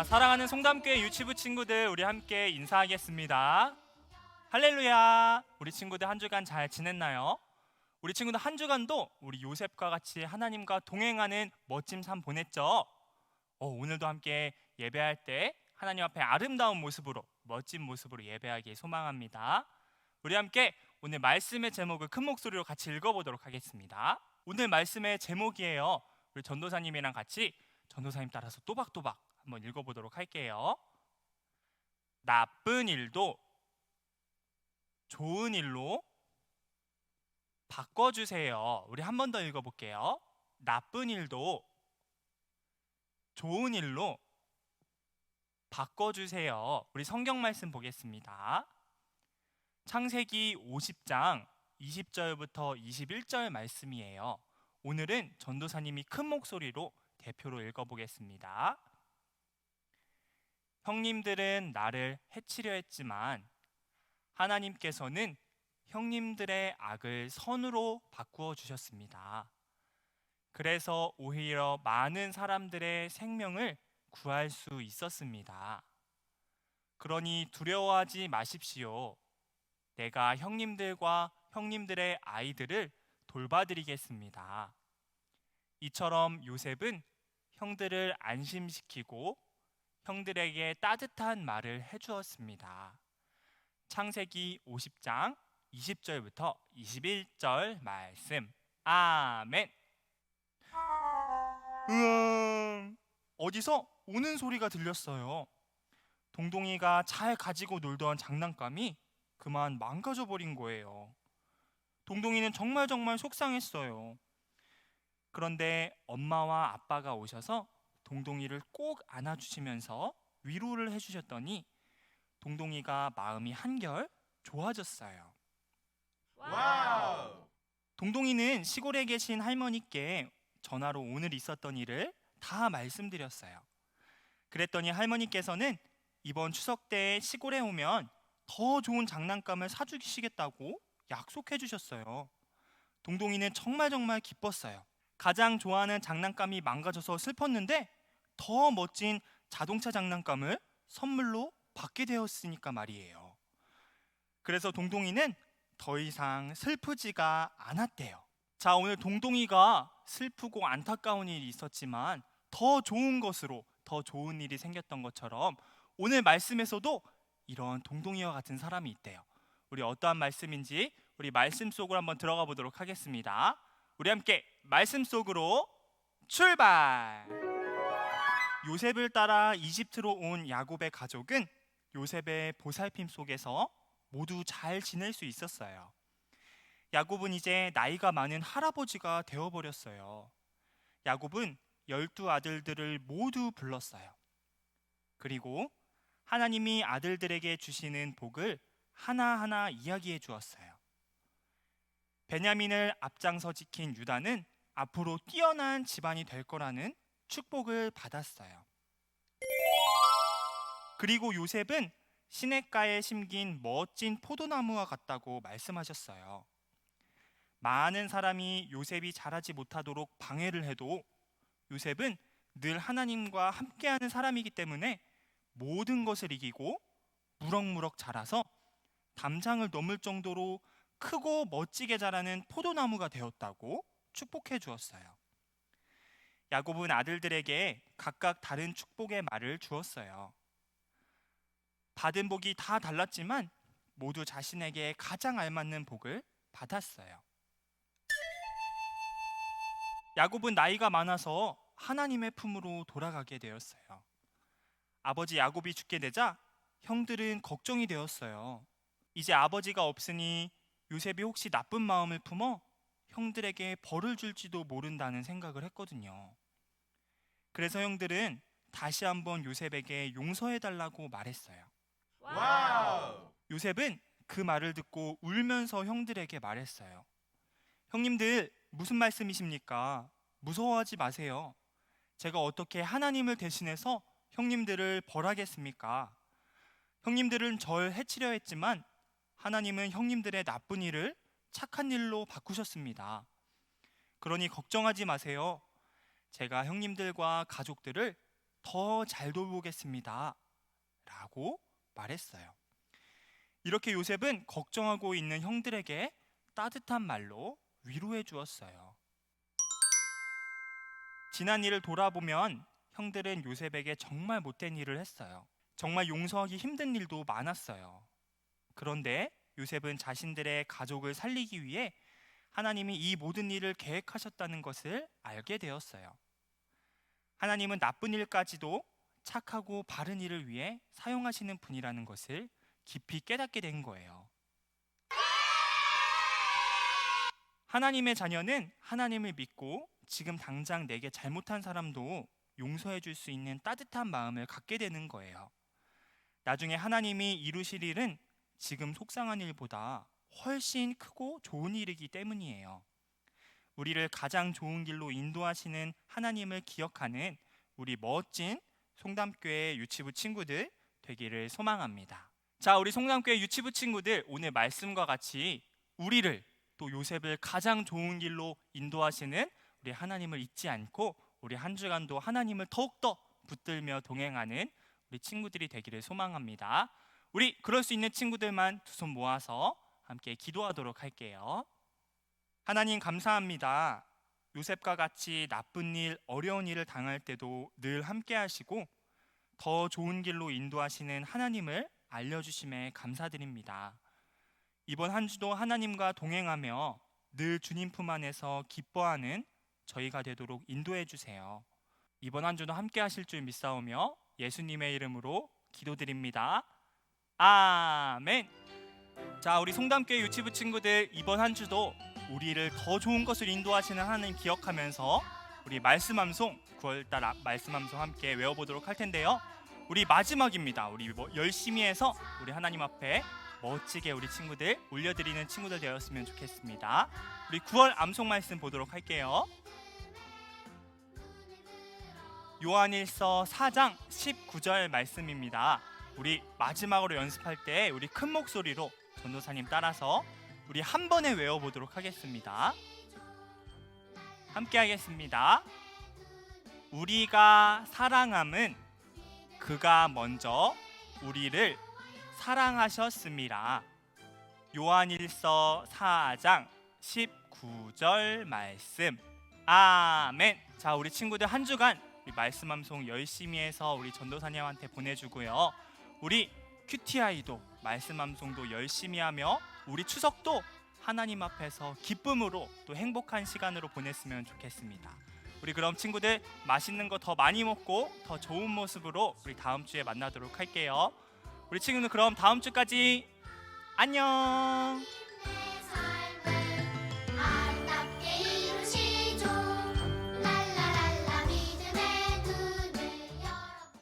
자, 사랑하는 송담교회 유치부 친구들 우리 함께 인사하겠습니다. 할렐루야. 우리 친구들 한 주간 잘 지냈나요? 우리 친구들 한 주간도 우리 요셉과 같이 하나님과 동행하는 멋진 삶 보냈죠? 어, 오늘도 함께 예배할 때 하나님 앞에 아름다운 모습으로 멋진 모습으로 예배하기 소망합니다. 우리 함께 오늘 말씀의 제목을 큰 목소리로 같이 읽어보도록 하겠습니다. 오늘 말씀의 제목이에요. 우리 전도사님이랑 같이 전도사님 따라서 또박또박 한번 읽어보도록 할게요. 나쁜 일도 좋은 일로 바꿔주세요. 우리 한 번 더 읽어볼게요. 나쁜 일도 좋은 일로 바꿔주세요. 우리 성경 말씀 보겠습니다. 창세기 50장 20절부터 21절 말씀이에요. 오늘은 전도사님이 큰 목소리로 대표로 읽어보겠습니다. 형님들은 나를 해치려 했지만 하나님께서는 형님들의 악을 선으로 바꾸어 주셨습니다. 그래서 오히려 많은 사람들의 생명을 구할 수 있었습니다. 그러니 두려워하지 마십시오. 내가 형님들과 형님들의 아이들을 돌봐드리겠습니다. 이처럼 요셉은 형들을 안심시키고 형들에게 따뜻한 말을 해주었습니다. 창세기 50장 20절부터 21절 말씀. 아멘. 으응. 어디서 우는 소리가 들렸어요. 동동이가 잘 가지고 놀던 장난감이 그만 망가져 버린 거예요. 동동이는 정말 정말 속상했어요. 그런데 엄마와 아빠가 오셔서 동동이를 꼭 안아주시면서 위로를 해주셨더니 동동이가 마음이 한결 좋아졌어요. 와우! 동동이는 시골에 계신 할머니께 전화로 오늘 있었던 일을 다 말씀드렸어요. 그랬더니 할머니께서는 이번 추석 때 시골에 오면 더 좋은 장난감을 사주시겠다고 약속해 주셨어요. 동동이는 정말 정말 기뻤어요. 가장 좋아하는 장난감이 망가져서 슬펐는데 더 멋진 자동차 장난감을 선물로 받게 되었으니까 말이에요. 그래서 동동이는 더 이상 슬프지가 않았대요. 자, 오늘 동동이가 슬프고 안타까운 일이 있었지만 더 좋은 것으로 더 좋은 일이 생겼던 것처럼 오늘 말씀에서도 이런 동동이와 같은 사람이 있대요. 우리 어떠한 말씀인지 우리 말씀 속으로 한번 들어가 보도록 하겠습니다. 우리 함께 말씀 속으로 출발. 요셉을 따라 이집트로 온 야곱의 가족은 요셉의 보살핌 속에서 모두 잘 지낼 수 있었어요. 야곱은 이제 나이가 많은 할아버지가 되어 버렸어요. 야곱은 열두 아들들을 모두 불렀어요. 그리고 하나님이 아들들에게 주시는 복을 하나하나 이야기해 주었어요. 베냐민을 앞장서 지킨 유다는 앞으로 뛰어난 집안이 될 거라는 축복을 받았어요. 그리고 요셉은 시냇가에 심긴 멋진 포도나무와 같다고 말씀하셨어요. 많은 사람이 요셉이 자라지 못하도록 방해를 해도 요셉은 늘 하나님과 함께하는 사람이기 때문에 모든 것을 이기고 무럭무럭 자라서 담장을 넘을 정도로 크고 멋지게 자라는 포도나무가 되었다고 축복해 주었어요. 야곱은 아들들에게 각각 다른 축복의 말을 주었어요. 받은 복이 다 달랐지만 모두 자신에게 가장 알맞는 복을 받았어요. 야곱은 나이가 많아서 하나님의 품으로 돌아가게 되었어요. 아버지 야곱이 죽게 되자 형들은 걱정이 되었어요. 이제 아버지가 없으니 요셉이 혹시 나쁜 마음을 품어 형들에게 벌을 줄지도 모른다는 생각을 했거든요. 그래서 형들은 다시 한번 요셉에게 용서해 달라고 말했어요. 와우! 요셉은 그 말을 듣고 울면서 형들에게 말했어요. 형님들, 무슨 말씀이십니까? 무서워하지 마세요. 제가 어떻게 하나님을 대신해서 형님들을 벌하겠습니까? 형님들은 절 해치려 했지만 하나님은 형님들의 나쁜 일을 착한 일로 바꾸셨습니다. 그러니 걱정하지 마세요. 제가 형님들과 가족들을 더 잘 돌보겠습니다. 라고 말했어요. 이렇게 요셉은 걱정하고 있는 형들에게 따뜻한 말로 위로해 주었어요. 지난 일을 돌아보면 형들은 요셉에게 정말 못된 일을 했어요. 정말 용서하기 힘든 일도 많았어요. 그런데 요셉은 자신들의 가족을 살리기 위해 하나님이 이 모든 일을 계획하셨다는 것을 알게 되었어요. 하나님은 나쁜 일까지도 착하고 바른 일을 위해 사용하시는 분이라는 것을 깊이 깨닫게 된 거예요. 하나님의 자녀는 하나님을 믿고 지금 당장 내게 잘못한 사람도 용서해 줄 수 있는 따뜻한 마음을 갖게 되는 거예요. 나중에 하나님이 이루실 일은 지금 속상한 일보다 훨씬 크고 좋은 일이기 때문이에요. 우리를 가장 좋은 길로 인도하시는 하나님을 기억하는 우리 멋진 송담교회 유치부 친구들 되기를 소망합니다. 자, 우리 송담교회 유치부 친구들 오늘 말씀과 같이 우리를 또 요셉을 가장 좋은 길로 인도하시는 우리 하나님을 잊지 않고 우리 한 주간도 하나님을 더욱더 붙들며 동행하는 우리 친구들이 되기를 소망합니다. 우리 그럴 수 있는 친구들만 두 손 모아서 함께 기도하도록 할게요. 하나님 감사합니다. 요셉과 같이 나쁜 일, 어려운 일을 당할 때도 늘 함께 하시고 더 좋은 길로 인도하시는 하나님을 알려주심에 감사드립니다. 이번 한 주도 하나님과 동행하며 늘 주님 품 안에서 기뻐하는 저희가 되도록 인도해 주세요. 이번 한 주도 함께 하실 줄 믿사오며 예수님의 이름으로 기도드립니다. 아멘. 자, 우리 송담교회 유치부 친구들 이번 한 주도 우리를 더 좋은 것을 인도하시는 하나님 기억하면서 우리 말씀 암송 9월달 아- 말씀 암송 함께 외워보도록 할 텐데요. 우리 마지막입니다. 우리 뭐 열심히 해서 우리 하나님 앞에 멋지게 우리 친구들 올려드리는 친구들 되었으면 좋겠습니다. 우리 9월 암송 말씀 보도록 할게요. 요한일서 4장 19절 말씀입니다. 우리 마지막으로 연습할 때 우리 큰 목소리로 전도사님 따라서 우리 한 번에 외워보도록 하겠습니다. 함께 하겠습니다. 우리가 사랑함은 그가 먼저 우리를 사랑하셨습니다. 요한일서 4장 19절 말씀. 아멘. 자, 우리 친구들 한 주간 우리 말씀 암송 열심히 해서 우리 전도사님한테 보내주고요. 우리 QTI도 말씀 암송도 열심히 하며 우리 추석도 하나님 앞에서 기쁨으로 또 행복한 시간으로 보냈으면 좋겠습니다. 우리 그럼 친구들 맛있는 거 더 많이 먹고 더 좋은 모습으로 우리 다음 주에 만나도록 할게요. 우리 친구들 그럼 다음 주까지 안녕.